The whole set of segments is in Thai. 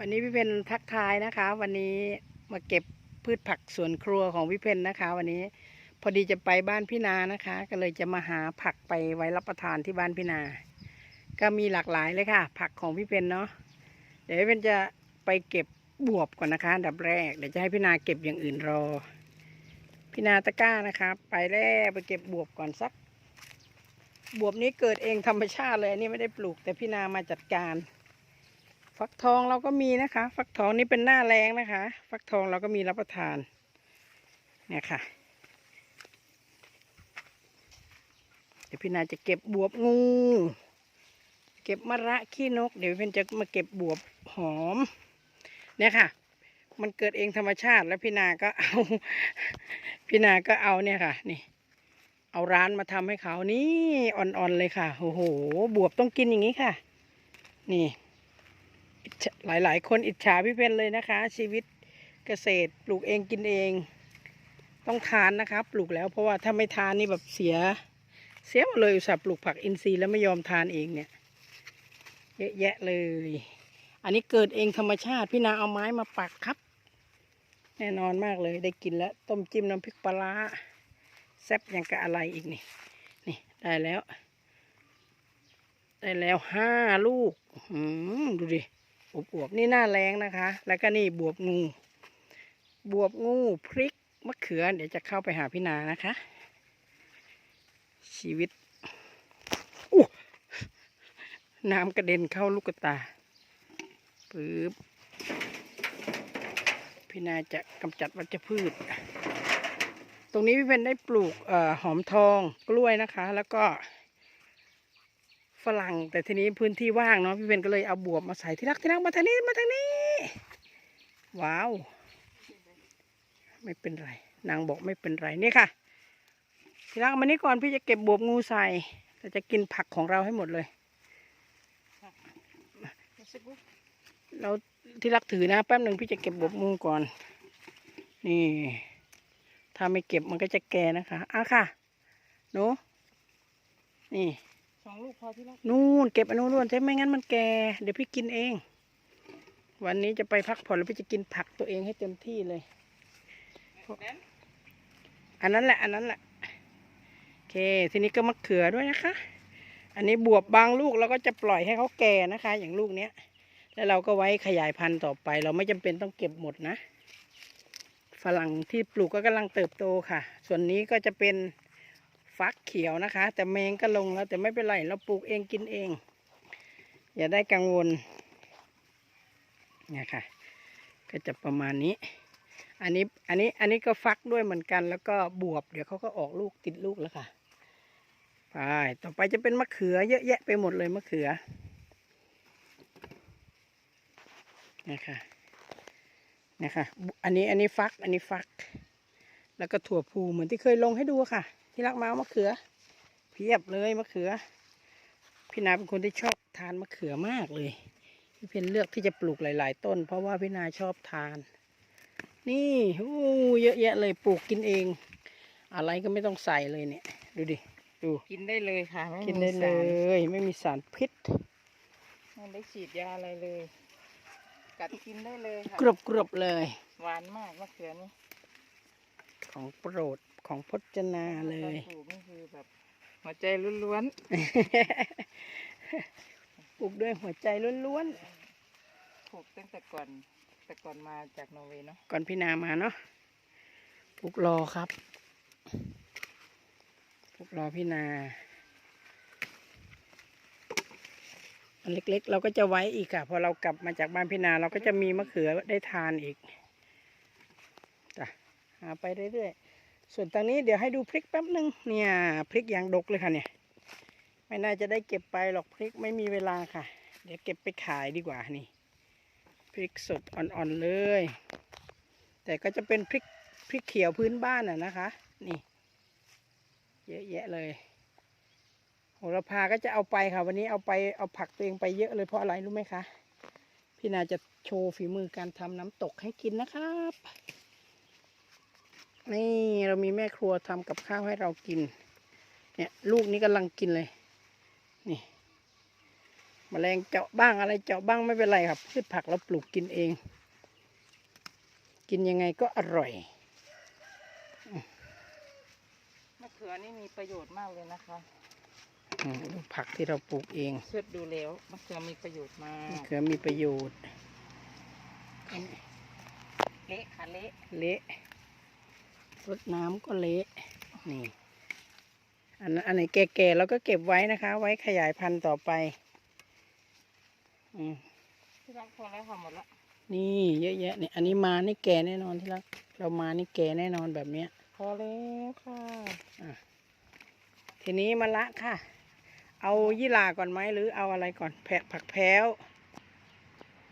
วันนี้พี่เพนทักทายนะคะ วันนี้มาเก็บพืชผักสวนครัวของพี่เพนนะคะ วันนี้พอดีจะไปบ้านพี่นานะคะ ก็เลยจะมาหาผักไปไว้รับประทานที่บ้านพี่นา ก็มีหลากหลายเลยค่ะ ผักของพี่เพนเนาะเดี๋ยวพี่เพนจะไปเก็บบวบก่อนนะคะอันดับแรกเดี๋ยวจะให้พี่นาเก็บอย่างอื่นรอ พี่นาตะก้านะคะไปแล้วไปเก็บบวบก่อนสัก บวบนี้เกิดเองธรรมชาติเลยอันนี่ไม่ได้ปลูก แต่พี่นามาจัดการ ฟักทองเราก็มีนะคะ ฟักทองนี่เป็นหน้าแรงนะคะ ฟักทองเราก็มีรับประทาน เนี่ยค่ะ เดี๋ยวพี่นาจะเก็บบวบงู เก็บมะระขี้นก เดี๋ยวพี่นจะมาเก็บบวบหอม เนี่ยค่ะ มันเกิดเองธรรมชาติแล้วพี่นาก็เอา พี่นาก็เอาเนี่ยค่ะ นี่ เอาร้านมาทำให้เขานี่อ่อนๆเลยค่ะ โอ้โห บวบต้องกินอย่างนี้ค่ะ นี่ อิจฉาหลายคนอิจฉาพี่เพนเลยนะคะ ชีวิตเกษตรปลูกเองกินเอง ต้องทานนะคะปลูกแล้วเพราะว่าถ้าไม่ทานนี่แบบเสีย เสียหมดเลยอุตส่าห์ปลูกผักอินทรีย์แล้วไม่ยอมทานเองเนี่ยเยอะแยะเลย อันนี้เกิดเองธรรมชาติพี่นาเอาไม้มาปักครับ แน่นอนมากเลยได้กินแล้ว ต้มจิ้มน้ำพริกปลาแซ่บยังกับอะไรอีกนี่นี่ได้แล้ว ได้แล้วห้าลูก อืมดูดิ อวบๆนี่หน้าแรงนะคะ แล้วก็นี่บวบงู บวบงูพริกมะเขือ เดี๋ยวจะเข้าไปหาพี่นานะคะ ชีวิตอู้น้ำกระเด็นเข้าลูกตาปึ๊บพี่นาจะกำจัดวัชพืช ตรงนี้พี่เป็นได้ปลูกออหอมทองกล้วยนะคะ แล้วก็ ฝรั่ง แต่ทีนี้พื้นที่ว่างเนาะพี่เบนก็เลยเอาบวบมาใส่ที่รักที่รักมาทางนี้มาทางนี้ ว้าว ไม่เป็นไร นางบอกไม่เป็นไรนี่ค่ะ ที่รักมานี่ก่อนพี่จะเก็บบวบงูใส่แต่จะกินผักของเราให้หมดเลย เราที่รักถือนะแป๊บหนึ่งพี่จะเก็บบวบงูก่อน นี่ ถ้าไม่เก็บมันก็จะแก่นะคะอะค่ะหนูนี่ สองลูกพอที่รักนู่นเก็บอันนู้นนู่นใช่ไม่งั้นมันแก่เดี๋ยวพี่กินเอง วันนี้จะไปพักผ่อนแล้วพี่จะกินผักตัวเองให้เต็มที่เลย อันนั้นแหละอันนั้นแหละโอเคทีนี้ก็มะเขือด้วยนะคะ อันนี้บวบบางลูกเราก็จะปล่อยให้เขาแก่นะคะ อย่างลูกเนี้ย แล้วเราก็ไว้ขยายพันธุ์ต่อไป เราไม่จำเป็นต้องเก็บหมดนะ ฝรั่งที่ปลูกก็กำลังเติบโตค่ะ ส่วนนี้ก็จะเป็น ฟักเขียวนะคะ แต่แมงก็ลงแล้วแต่ไม่เป็นไรเราปลูกเองกินเอง อย่าได้กังวลเนี่ยค่ะ ก็จะประมาณนี้ อันนี้อันนี้อันนี้ก็ฟักด้วยเหมือนกัน แล้วก็บวบ เดี๋ยวเขาก็ออกลูกติดลูกแล้วค่ะไปต่อไปจะเป็นมะเขือ เยอะแยะไปหมดเลยมะเขือนะคะนะคะอันนี้อันนี้ฟักอันนี้ฟัก แล้วก็ถั่วพูเหมือนที่เคยลงให้ดูค่ะ ที่รักมาเอามะเขือ เพียบเลยมะเขือ พี่นาเป็นคนที่ชอบทานมะเขือมากเลย พี่เพนเลือกที่จะปลูกหลาย ๆ ต้น เพราะว่าพี่นาชอบทาน นี่อู้เยอะแยะเลยปลูกกินเอง อะไรก็ไม่ต้องใส่เลยเนี่ย ดูดิดูกินได้เลยค่ะไม่กินมีได้เลสารย ไม่มีสารพิษ ไม่ได้ฉีดยาอะไรเลย กัดกินได้เลยค่ะกรบกรบๆเลย หวานมากมะเขือนี่ของโปรด ของพจนาเลยตอนปลูกนี่คือแบบ หัวใจล้วนปลูกด้วยหัวใจล้วนๆปลูกตั้งแต่ก่อน แต่ก่อนมาจากนอร์เวย์เนาะ ๆ ก่อนพี่นามาเนาะปลูกรอครับปลูกรอพี่นา อันเล็กๆ เราก็จะไว้อีกค่ะ พอเรากลับมาจากบ้านพี่นา เราก็จะมีมะเขือได้ทานอีกจ้ะหาไปเรื่อยๆ ส่วนตรงนี้เดี๋ยวให้ดูพริกแป๊บหนึ่งเนี่ยพริกอย่างดกเลยค่ะเนี่ย ไม่น่าจะได้เก็บไปหรอกพริกไม่มีเวลาค่ะ เดี๋ยวเก็บไปขายดีกว่านี่ พริกสดอ่อนๆเลย แต่ก็จะเป็นพริกพริกเขียวพื้นบ้านอะนะคะ นี่ เยอะแยะเลยโหระพาก็จะเอาไปค่ะ วันนี้เอาไปเอาผักตัวเองไปเยอะเลยเพราะอะไรรู้ไหมคะ พี่นาจะโชว์ฝีมือการทำน้ำตกให้กินนะครับ นี่เรามีแม่ครัวทำกับข้าวให้เรากิน เนี่ยลูกนี้กำลังกินเลย นี่แมลงเจาะบ้างอะไรเจาะบ้างไม่เป็นไรครับพืชผักเราปลูกกินเอง กินยังไงก็อร่อยมะเขือนี่มีประโยชน์มากเลยนะคะอืมผักที่เราปลูกเองเชิดดูแล้วมะเขือมีประโยชน์มามะกเขือมีประโยชน์เละค่ะเละเละ รดน้ำก็เละนี่อันนั้นอันไหนแก่ๆเราก็เก็บไว้นะคะ ไว้ขยายพันธุ์ต่อไป อืมที่รักพอแล้วค่ะหมดละนี่เยอะแยะเนี่ยอันนี้มานี่แก่แน่นอนที่รักเรามานี่แก่แน่นอนแบบเนี้ยพอแล้วค่ะทีนี้มะละค่ะ เอายี่หร่าก่อนไหมหรือเอาอะไรก่อนแผะผักแพ้ว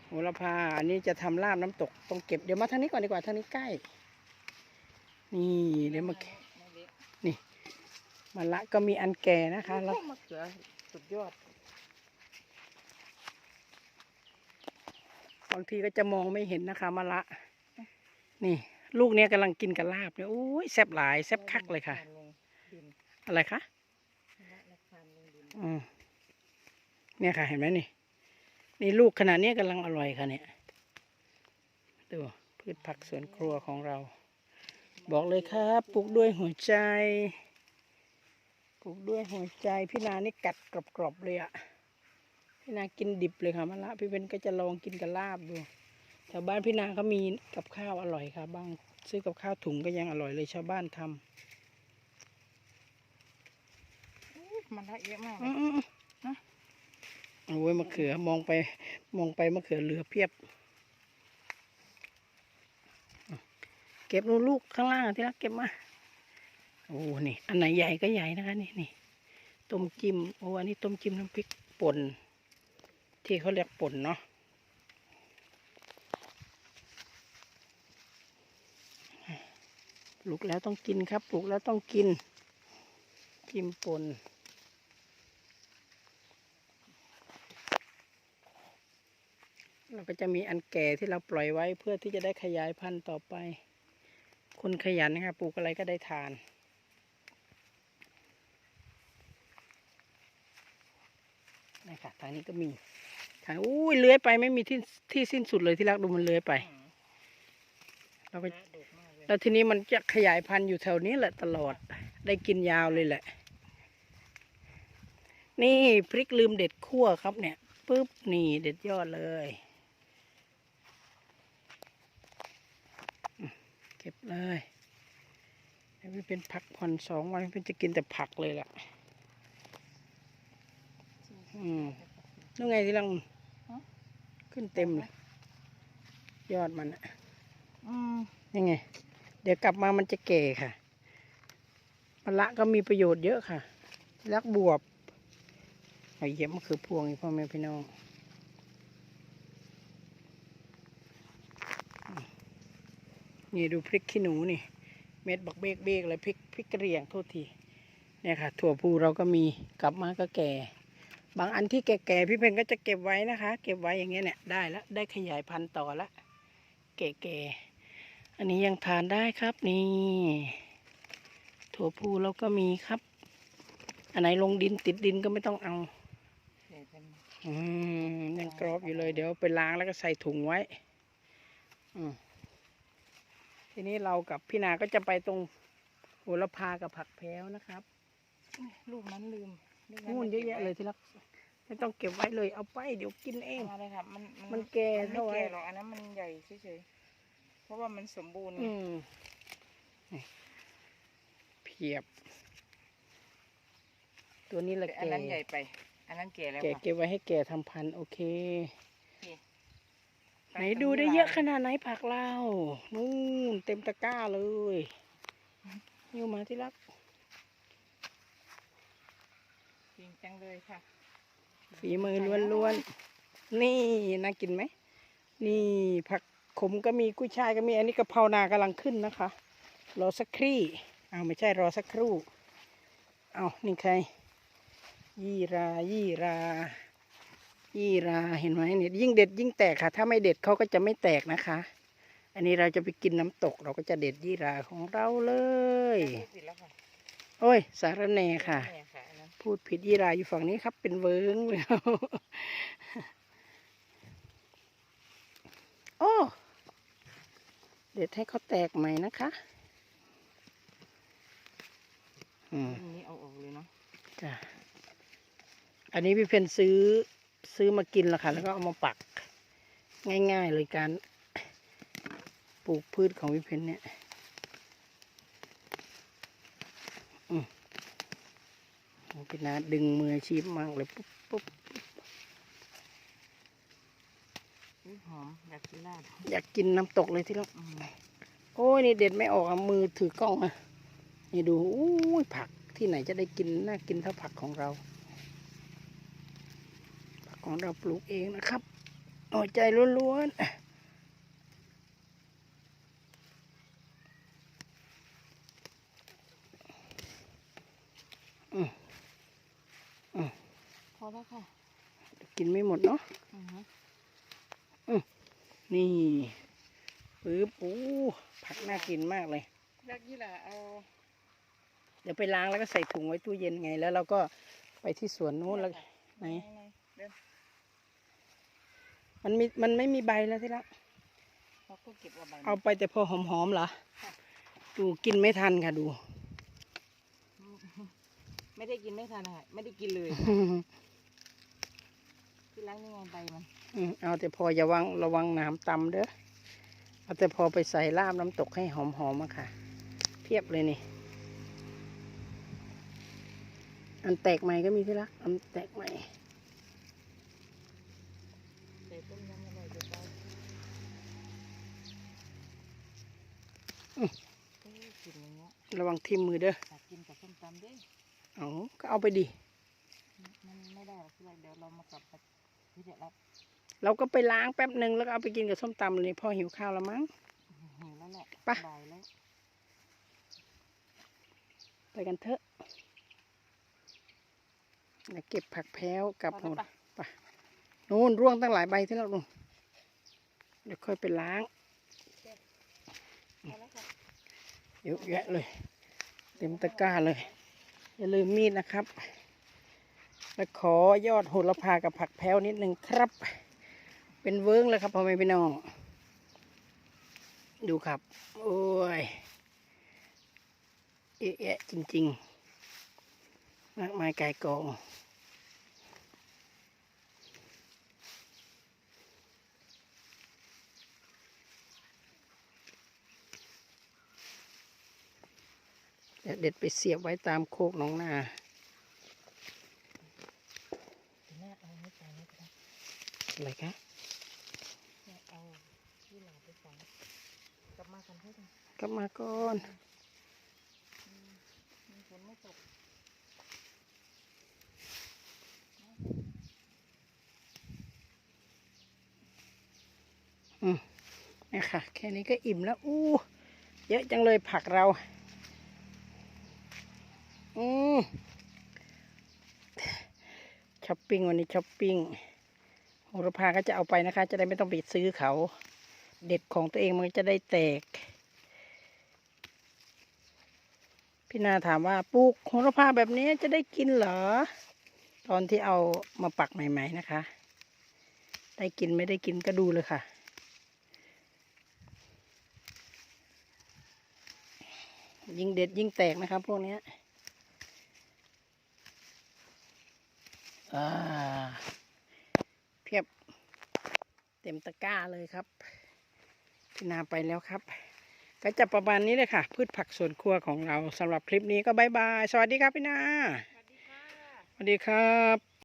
โหระพาอันนี้จะทำลาบน้ำตกต้องเก็บเดี๋ยวมาทางนี้ก่อนดีกว่าทางนี้ใกล้ นี่เดี๋ยวมาไม่เละนี่มะละก็มีอันแก่นะคะแล้วมะเขือสุดยอดบางทีก็จะมองไม่เห็นนะคะมะละ นี่ ลูกเนี้ยกำลังกินกับลาบเนี่ยโอ้ยแซ่บหลายแซ่บคักเลยค่ะ อะไรคะอืมเนี่ยค่ะเห็นไหมนี่ นี่ลูกขนาดนี้กำลังอร่อยค่ะเนี่ยดูพืชผักสวนครัวของเรา บอกเลยครับปลูกด้วยหัวใจปลูกด้วยหัวใจพี่นานี่กัดกรอบๆเลยอะพี่นากินดิบเลยค่ะมะละพี่เป็นก็จะลองกินกับลาบดูแถวบ้านพี่นาเขามีกับข้าวอร่อยค่ะบางซื้อกับข้าวถุงก็ยังอร่อยเลยชาวบ้านทำมันละเยอะมากเลอืยมอืมอืมโอ้ยมะเขือมองไปมองไปมะเขือเหลือเพียบ เก็บลูกลูกข้างล่างที่รักเก็บมา โอ้นี่ อันไหนใหญ่ก็ใหญ่นะคะ นี่นี่ต้มจิ้มโอ้อันนี้ต้มจิ้มน้ำพริกป่น ที่เขาเรียกป่นเนาะปลูกแล้วต้องกินครับปลูกแล้วต้องกินจิ้มป่นเราก็จะมีอันแก่ที่เราปล่อยไว้เพื่อที่จะได้ขยายพันธุ์ต่อไป คนขยันนะคะปลูกอะไรก็ได้ทานนี่ค่ะทางนี้ก็มี ทางอุ้ยเลื้อยไปไม่มีที่ที่สิ้นสุดเลยที่รักดูมันเลื้อยไปอืมเราก็ละดกมากเลยแล้วทีนี้มันจะขยายพันธุ์อยู่แถวนี้แหละตลอด ได้กินยาวเลยแหละ นี่พริกลืมเด็ดขั้วครับเนี่ยปุ๊บนี่เด็ดยอดเลยอืมเก็บเลยเดี๋ยวพี่เป็นผักผ่อนสองวันพี่เป็นจะกินแต่ผักเลยล่ะ อืมนู่นไงที่ลังขึ้นเต็มเลยยอดมันอะอืมยังไง เดี๋ยวกลับมามันจะแก่ค่ะมะละก็มีประโยชน์เยอะค่ะ รักบวบไอ้เยี่ยมมะเขือพวงอีกพ่อแม่พี่น้องอืม นี่ดูพริกขี้หนูนี่ เม็ดบักเบกเบกเลยพริกพริกกระเรียงโทษทีเนี่ยค่ะ ถั่วพูเราก็มีกลับมาก็แก่ บางอันที่แก่ๆพี่เพนก็จะเก็บไว้นะคะ เก็บไว้อย่างเงี้ยเนี่ยได้แล้วได้ขยายพันธุ์ต่อละแก่ๆอันนี้ยังทานได้ครับนี่ ถั่วพูเราก็มีครับ อันไหนลงดินติดดินก็ไม่ต้องเอาอืมยังกรอบอยู่เลยเดี๋ยวไปล้างแล้วก็ใส่ถุงไว้ อืม ทีนี้เรากับพี่นาก็จะไปตรงโหระพากับผักแพรวนะครับลูกนั้นลืมลูกนู่นเยอะแยะเลยที่รักไม่ต้องเก็บไว้เลยเอาไปเดี๋ยวกินเองเอามาเลยค่ะมันมันแก่มันไม่เท่าไหร่แก่หรอกอันนั้นมันใหญ่เฉยๆเพราะว่ามันสมบูรณ์ไงอืมนี่เพียบ ตัวนี้แหละแต่อันแก่นั้นใหญ่ไป อันนั้นแก่แล้วแก่ค่ะเก็บไว้ให้แก่ทำพันธุ์โอเคนี่ ไหนดูได้เยอะขนาดไหนผักเรานู่นเต็มตะกร้าเลยยิวมาที่รักจริงจังเลยค่ะ ฝีมือล้วนๆ นี่น่ากินไหม นี่ผักขมก็มีกุ้ยช่ายก็มี อันนี้กะเพรานากำลังขึ้นนะคะ รอสักครี่อ้าวไม่ใช่รอสักครู่ เอาวนี่ใคร ยี่รา ยี่รา ยี่ราเห็นไหมเนี่ยยิ่งเด็ดยิ่งแตกค่ะ ถ้าไม่เด็ดเขาก็จะไม่แตกนะคะ อันนี้เราจะไปกินน้ำตก เราก็จะเด็ดยี่ราของเราเลยผิดแล้วค่ะโอ้ย สารแหน่ค่ะเนี่ยค่ะอันนั้นพพูดผิดยี่ราอยู่ฝั่งนี้ครับ เป็นเวิงเลยโอ้เด็ดให้เขาแตกใหม่นะคะอืมอันนี้เอาออกเลยเนาะจ้ะอันนี้พี่เพนซื้อ ซื้อมากินแล้วค่ะ แล้วก็เอามาปักง่ายๆเลยการปลูกพืชของพี่เพนเนี่ยอืมโอ้พี่นาดึงมืออาชีพมากเลยปุ๊บปุ๊บอุ๊ยหอมอยากกินลาบอยากกินน้ำตกเลยที่เราอืมโอ้ยนี่เด็ดไม่ออกเอามือถือกล้องอะนี่ดูอู้ยผักที่ไหนจะได้กินน่ากินเท่าผักของเราผัก ของเราปลูกเองนะครับเอาใจล้วนๆพอแล้วค่ะ กินไม่หมดเนาะอือฮึนี่ปึ๊บอู้ผักน่ากินมากเลยอยากยี่หล่ะเอาเดี๋ยวไปล้างแล้วก็ใส่ถุงไว้ตู้เย็นไง แล้วเราก็ไปที่สวนนู้นแล้วไหนเดิน มันมีมันไม่มีใบแล้วที่ละเราก็เก็บเอาใบเอาไปแต่พอหอมๆเหรอดูกินไม่ทันค่ะดู ไม่ได้กินไม่ทันค่ะไม่ได้กินเลยที่ล้างนี่ไงใบมันอืมเอาแต่พออย่าวังระวังน้ำตำเด้อเอาแต่พอไปใส่ลาบน้ำตกให้หอมๆอะค่ะ เพียบเลยนี่ อันแตกใหม่ก็มีที่รักอันแตกใหม่ ใส่ต้มยำอร่อยจะตาย อืม เอ้ยกินอย่างเงี้ย ระวังทิ่มมือเด้ออยากกินกับส้มตำด้วยเอาก็เอาไปดิมันไม่ได้หรอกที่ไรเดี๋ยวเรามากลับไปที่เดี๋ยวรับเราก็ไปล้างแป๊บหนึ่งแล้วก็เอาไปกินกับส้มตำเลยพ่อหิวข้าวแล้วมั้งหิวแล้วแหละไปบ่ายแล้วไปกันเถอะเดี๋ยวเก็บผักแพ้วกับพโหอดแล้วปะนู่นร่วงตั้งหลายใบที่เราดูเดี๋ยวค่อยไปล้าง พอแล้วค่ะ เยอะแยะเลย เต็มตะกร้าเลย อย่าลืมมีดนะครับ และขอยอดโหระพากับผักแพ้วนิดหนึ่งครับ เป็นเวิ้งเลยครับพ่อแม่พี่น้อง ดูครับ โอ้ยเยอะแยะจริง ๆ มากมายกายกอง เดี๋ยวเด็ดไปเสียบไว้ตามโคกหน้องนาอะไรคะเอาที่หลาไปฝังกลับมาก่อนกลับมาก่อนมีฝนไม่ตกเนี่ค่ะ แค่นี้ก็อิ่มแล้ว อู้ เยอะจังเลยผักเรา อืมช้อปปิ้งวันนี้ช้อปปิ้งโหระพาก็จะเอาไปนะคะ จะได้ไม่ต้องไปซื้อเขา เด็ดของตัวเองมันจะได้แตก พี่นาถามว่าปลูกโหระพาแบบนี้จะได้กินเหรอ ตอนที่เอามาปักใหม่ ๆ นะคะ ได้กินไม่ได้กินก็ดูเลยค่ะยิ่งเด็ดยิ่งแตกนะครับพวกนี้ อ่าเพียบเต็มตะกร้าเลยครับพี่นาไปแล้วครับ ก็จะประมาณนี้เลยค่ะ พืชผักสวนครัวของเราสำหรับคลิปนี้ก็บายบาย สวัสดีครับพี่นา สวัสดีค่ะ สวัสดีครับ